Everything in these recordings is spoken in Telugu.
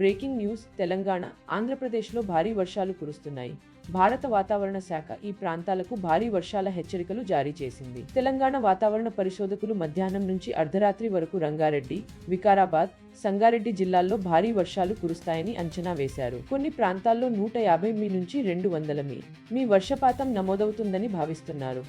బ్రేకింగ్ న్యూస్ తెలంగాణ ఆంధ్రప్రదేశ్లో భారీ వర్షాలు కురుస్తున్నాయి. భారత వాతావరణ శాఖ ఈ ప్రాంతాలకు భారీ వర్షాల హెచ్చరికలు జారీ చేసింది. తెలంగాణ వాతావరణ పరిశోధకులు మధ్యాహ్నం నుంచి అర్ధరాత్రి వరకు రంగారెడ్డి వికారాబాద్ సంగారెడ్డి జిల్లాల్లో భారీ వర్షాలు కురుస్తాయని అంచనా వేశారు. కొన్ని ప్రాంతాల్లో నూట యాభై మీ నుంచి రెండు వందల మీ. మీ వర్షపాతం నమోదవుతుందని భావిస్తున్నారు.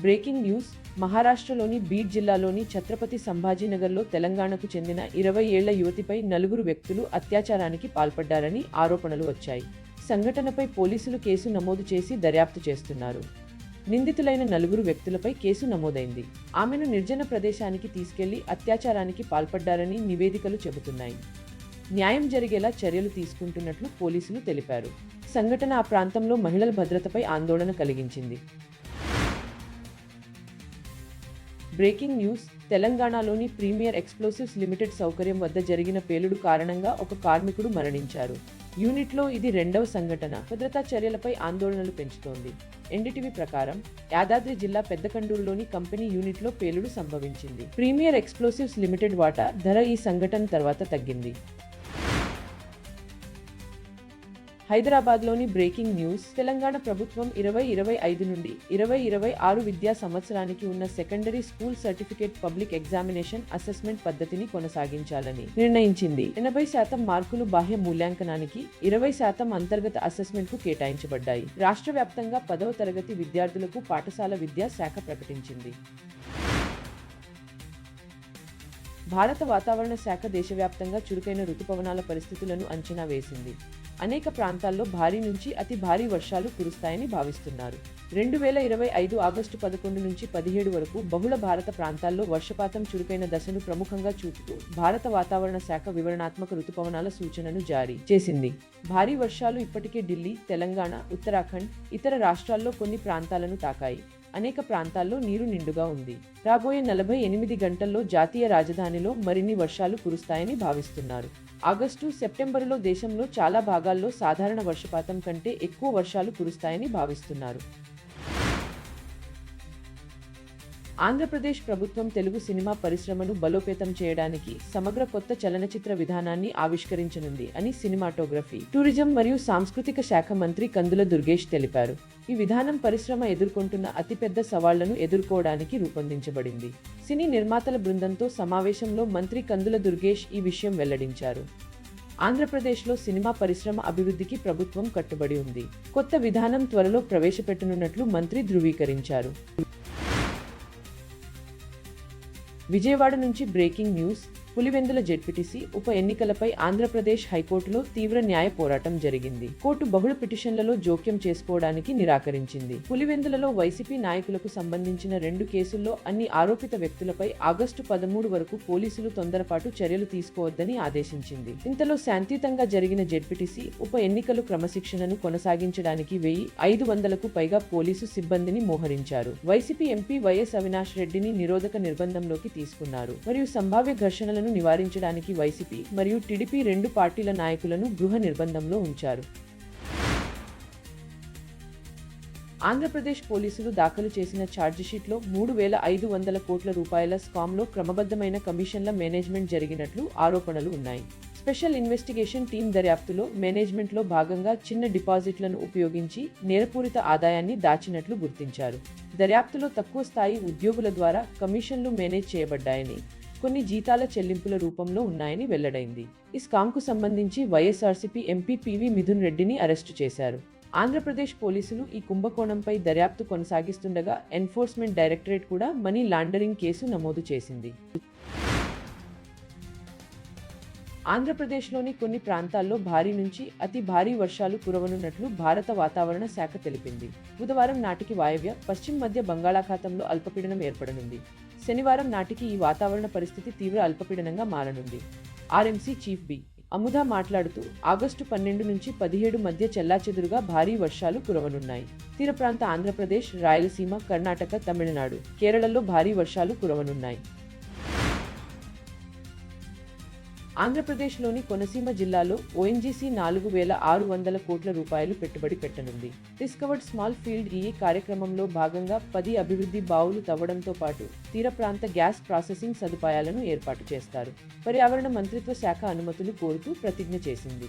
బ్రేకింగ్ న్యూస్ మహారాష్ట్రలోని బీడ్ జిల్లాలోని ఛత్రపతి సంభాజీనగర్లో తెలంగాణకు చెందిన ఇరవై ఏళ్ళ యువతిపై నలుగురు వ్యక్తులు అత్యాచారానికి పాల్పడ్డారని ఆరోపణలు వచ్చాయి. సంఘటనపై పోలీసులు కేసు నమోదు చేసి దర్యాప్తు చేస్తున్నారు. నిందితులైన నలుగురు వ్యక్తులపై కేసు నమోదైంది. ఆమెను నిర్జన ప్రదేశానికి తీసుకెళ్ళి అత్యాచారానికి పాల్పడ్డారని నివేదికలు చెబుతున్నాయి. న్యాయం జరిగేలా చర్యలు తీసుకుంటున్నట్లు పోలీసులు తెలిపారు. సంఘటన ఆ ప్రాంతంలో మహిళల భద్రతపై ఆందోళన కలిగించింది. Breaking news. తెలంగాణలోని ప్రీమియర్ ఎక్స్ప్లోసివ్స్ లిమిటెడ్ సౌకర్యం వద్ద జరిగిన పేలుడు కారణంగా ఒక కార్మికుడు మరణించారు. యూనిట్లో ఇది రెండవ సంఘటన. భద్రతా చర్యలపై ఆందోళనలు పెంచుతోంది. ఎన్డీటీవీ ప్రకారం యాదాద్రి జిల్లా పెద్దకండూరులోని కంపెనీ యూనిట్లో పేలుడు సంభవించింది. ప్రీమియర్ ఎక్స్ప్లోసివ్స్ లిమిటెడ్ వాటా ధర ఈ సంఘటన తర్వాత తగ్గింది. హైదరాబాద్లోని బ్రేకింగ్ న్యూస్. తెలంగాణ ప్రభుత్వం ఇరవై ఇరవై ఐదు నుండి ఇరవై ఇరవై ఆరు విద్యా సంవత్సరానికి ఉన్న secondary school certificate public examination assessment పద్ధతిని కొనసాగించాలని నిర్ణయించింది. ఎనభై శాతం మార్కులు బాహ్య మూల్యాంకనానికి ఇరవై శాతం అంతర్గత అసెస్మెంట్కు కేటాయించబడ్డాయి. రాష్ట్ర వ్యాప్తంగా పదవ తరగతి విద్యార్థులకు పాఠశాల విద్యా శాఖ ప్రకటించింది. భారత వాతావరణ శాఖ దేశవ్యాప్తంగా చురుకైన రుతుపవనాల పరిస్థితులను అంచనా వేసింది. అనేక ప్రాంతాల్లో భారీ నుంచి అతి భారీ వర్షాలు కురుస్తాయని భావిస్తున్నారు. రెండు వేల ఇరవై ఐదు ఆగస్టు పదకొండు నుంచి పదిహేడు వరకు బహుళ భారత ప్రాంతాల్లో వర్షపాతం చురుకైన దశను ప్రముఖంగా చూపుతూ భారత వాతావరణ శాఖ వివరణాత్మక రుతుపవనాల సూచనను జారీ చేసింది. భారీ వర్షాలు ఇప్పటికే ఢిల్లీ తెలంగాణ ఉత్తరాఖండ్ ఇతర రాష్ట్రాల్లో కొన్ని ప్రాంతాలను తాకాయి. అనేక ప్రాంతాల్లో నీరు నిండుగా ఉంది. రాబోయే నలభై ఎనిమిది గంటల్లో జాతీయ రాజధానిలో మరిన్ని వర్షాలు కురుస్తాయని భావిస్తున్నారు. ఆగస్టు సెప్టెంబరులో దేశంలో చాలా భాగాల్లో సాధారణ వర్షపాతం కంటే ఎక్కువ వర్షాలు కురుస్తాయని భావిస్తున్నారు. ఆంధ్రప్రదేశ్ ప్రభుత్వం తెలుగు సినిమా పరిశ్రమను బలోపేతం చేయడానికి సమగ్ర కొత్త చలనచిత్ర విధానాన్ని ఆవిష్కరించనుంది అని సినిమాటోగ్రఫీ టూరిజం మరియు సాంస్కృతిక శాఖ మంత్రి కందుల దుర్గేష్ తెలిపారు. ఈ విధానం పరిశ్రమ ఎదుర్కొంటున్న అతిపెద్ద సవాళ్ళను ఎదుర్కోవడానికి రూపొందించబడింది. సినీ నిర్మాతల బృందంతో సమావేశంలో మంత్రి కందుల దుర్గేష్ ఈ విషయం వెల్లడించారు. ఆంధ్రప్రదేశ్లో సినిమా పరిశ్రమ అభివృద్ధికి ప్రభుత్వం కట్టుబడి ఉంది. కొత్త విధానం త్వరలో ప్రవేశపెట్టనున్నట్లు మంత్రి ధృవీకరించారు. విజయవాడ నుంచి బ్రేకింగ్ న్యూస్ పులివెందుల జెడ్పీటీసీ ఉప ఎన్నికలపై ఆంధ్రప్రదేశ్ హైకోర్టులో తీవ్ర న్యాయ పోరాటం జరిగింది. కోర్టు బహుళ పిటిషన్లలో జోక్యం చేసుకోవడానికి నిరాకరించింది. పులివెందులలో వైసీపీ నాయకులకు సంబంధించిన రెండు కేసుల్లో అన్ని ఆరోపిత వ్యక్తులపై ఆగస్టు పదమూడు వరకు పోలీసులు తొందరపాటు చర్యలు తీసుకోవద్దని ఆదేశించింది. ఇంతలో శాంతియుతంగా జరిగిన జెడ్పీటీసీ ఉప ఎన్నికలు క్రమశిక్షణను కొనసాగించడానికి వెయ్యి ఐదు వందలకు పైగా పోలీసు సిబ్బందిని మోహరించారు. వైసీపీ ఎంపీ వైఎస్ అవినాష్ రెడ్డిని నిరోధక నిర్బంధంలోకి తీసుకున్నారు. మరియు సంభావ్య ఘర్షణలను నివారించడానికి వైసీపీ మరియు టీడీపీ రెండు పార్టీల నాయకులను గృహ నిర్బంధంలో ఉంచారు. ఆంధ్రప్రదేశ్ పోలీసులు దాఖలు చేసిన ఛార్జిషీట్లో మూడు వేల ఐదు వందల కోట్ల రూపాయల స్కామ్లో క్రమబద్ధమైన కమిషన్ల మేనేజ్మెంట్ జరిగినట్లు ఆరోపణలు ఉన్నాయి. స్పెషల్ ఇన్వెస్టిగేషన్ టీం దర్యాప్తులో మేనేజ్మెంట్లో భాగంగా చిన్న డిపాజిట్లను ఉపయోగించి నేరపూరిత ఆదాయాన్ని దాచినట్లు గుర్తించారు. దర్యాప్తులో తక్కువ స్థాయి ఉద్యోగుల ద్వారా కమిషన్లు మేనేజ్ చేయబడ్డాయని కొన్ని జీతాల చెల్లింపుల రూపంలో ఉన్నాయని వెల్లడైంది. ఈ సంబంధించి వైఎస్ఆర్సీపీ ఎంపీ పివి మిథున్ రెడ్డిని అరెస్టు చేశారు. ఆంధ్రప్రదేశ్ పోలీసులు ఈ కుంభకోణంపై దర్యాప్తు కొనసాగిస్తుండగా ఎన్ఫోర్స్మెంట్ డైరెక్టరేట్ కూడా మనీ లాండరింగ్ కేసు నమోదు చేసింది. ఆంధ్రప్రదేశ్లోని కొన్ని ప్రాంతాల్లో భారీ నుంచి అతి భారీ వర్షాలు కురవనున్నట్లు భారత వాతావరణ శాఖ తెలిపింది. బుధవారం నాటికి వాయవ్య పశ్చిమ మధ్య బంగాళాఖాతంలో అల్పపీడనం ఏర్పడనుంది. శనివారం నాటికి ఈ వాతావరణ పరిస్థితి తీవ్ర అల్పపీడనంగా మారనుంది. RMC chief B. అముదా మాట్లాడుతూ ఆగస్టు పన్నెండు నుంచి పదిహేడు మధ్య చెల్లాచెదురుగా భారీ వర్షాలు కురవనున్నాయి. తీర ప్రాంత ఆంధ్రప్రదేశ్ రాయలసీమ కర్ణాటక తమిళనాడు కేరళలో భారీ వర్షాలు కురవనున్నాయి. ఆంధ్రప్రదేశ్లోని కొనసీమ జిల్లాలో ఓఎన్జీసీ నాలుగు వేల ఆరు వందల కోట్ల రూపాయలు పెట్టుబడి పెట్టనుంది. డిస్కవర్డ్ స్మాల్ ఫీల్డ్ ఈ కార్యక్రమంలో భాగంగా పది అభివృద్ధి బావులు తవ్వడంతో పాటు తీర ప్రాంత గ్యాస్ ప్రాసెసింగ్ సదుపాయాలను ఏర్పాటు చేస్తారు. పర్యావరణ మంత్రిత్వ శాఖ అనుమతులు కోరుతూ ప్రతిజ్ఞ చేసింది.